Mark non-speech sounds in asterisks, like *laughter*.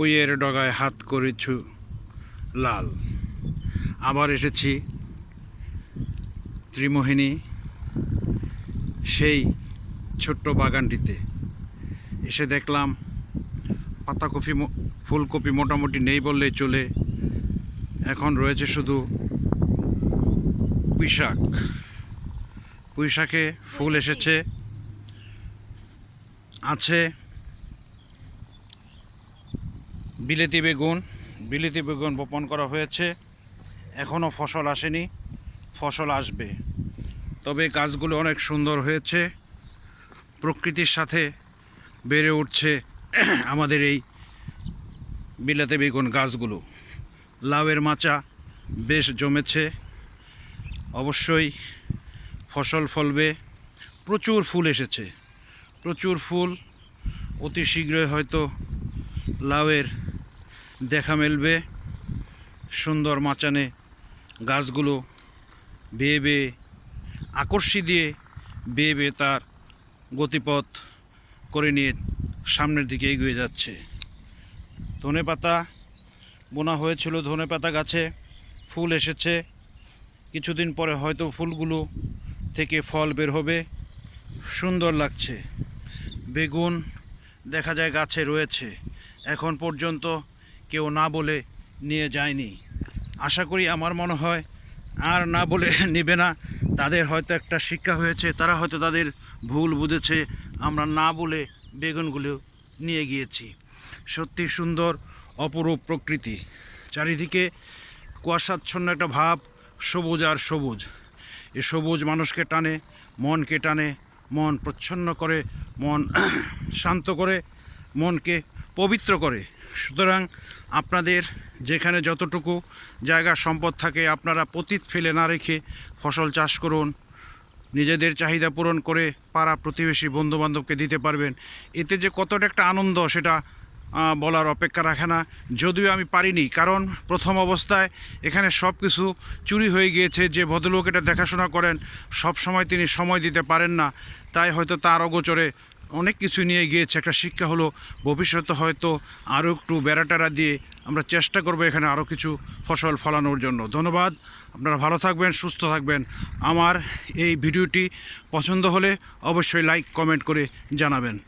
উইয়ের ডগায় হাত করেছু, লাল। আবার এসেছি, ত্রিমোহিনী, সেই ছোট্ট বাগানটিতে। এসে দেখলাম, পাতাকপি ফুলকপি মোটামুটি নেই বললেই চলে। এখন রয়েছে শুধু পুঁইশাক। পুঁইশাকে ফুল এসেছে, আছে বিলেতি বেগুন বিলেতি বেগুন বপন করা হয়েছে। এখনও ফসল আসেনি, ফসল আসবে। তবে গাছগুলো অনেক সুন্দর হয়েছে। প্রকৃতির সাথে বেড়ে উঠছে *clears throat* আমাদের এই বিলাতে বেগুন গাছগুলো। লাউয়ের মাচা বেশ জমেছে। অবশ্যই ফসল ফলবে। প্রচুর ফুল এসেছে। প্রচুর ফুল। অতি শীঘ্রই হয়তো লাউয়ের দেখা মেলবে। সুন্দর মাচানে গাছগুলো বেয়ে বেয়ে আকর্ষি দিয়ে বেয়ে বেয়ে তার গতিপথ করে নিয়ে সামনের দিকে এগিয়ে যাচ্ছে। ধনে পাতা বোনা হয়েছিল ধনে পাতা গাছে। ফুল এসেছে। কিছুদিন পরে হয়তো ফুলগুলো থেকে ফল বের হবে। সুন্দর লাগছে। বেগুন দেখা যায় গাছে রয়েছে। এখন পর্যন্ত কেউ না বলে নিয়ে যায়নি। আশা করি আমার মনে হয় আর না বলে *laughs* নেবে না। তাদের হয়তো একটা শিক্ষা হয়েছে, তারা হয়তো তাদের ভুল বুঝেছে। আমরা না বলে বেগুনগুলো নিয়ে গিয়েছি। সত্যি সুন্দর, অপরূপ প্রকৃতি। চারিদিকে কুয়াশাচ্ছন্ন একটা ভাব, সবুজ আর সবুজ। এ সবুজ মানুষকে টানে, মনকে টানে, মন প্রচ্ছন্ন করে, মন *clears throat* শান্ত করে, মনকে পবিত্র করে। সুতরাং আপনাদের যেখানে যতটুকু জায়গা সম্পদ থাকে, আপনারা পতিত ফেলে না রেখে ফসল চাষ করুন। নিজেদের চাহিদা পূরণ করে পাড়া প্রতিবেশী বন্ধুবান্ধবকে দিতে পারবেন। এতে যে কতটা একটা আনন্দ, সেটা বলার অপেক্ষা রাখে না। যদিও আমি পারিনি, কারণ প্রথম অবস্থায় এখানে সব কিছু চুরি হয়ে গিয়েছে। যে ভদ্রলোক এটা দেখাশোনা করেন সব সময় তিনি সময় দিতে পারেন না। তাই হয়তো তার অগোচরে অনেক কিছু নিয়ে গিয়েছে। একটা শিক্ষা হলো, ভবিষ্যতে হয়তো আরও একটু বেড়াটারা দিয়ে আমরা চেষ্টা করব এখানে আরও কিছু ফসল ফলানোর জন্য। ধন্যবাদ। আপনারা ভালো থাকবেন, সুস্থ থাকবেন। আমার এই ভিডিওটি পছন্দ হলে অবশ্যই লাইক কমেন্ট করে জানাবেন।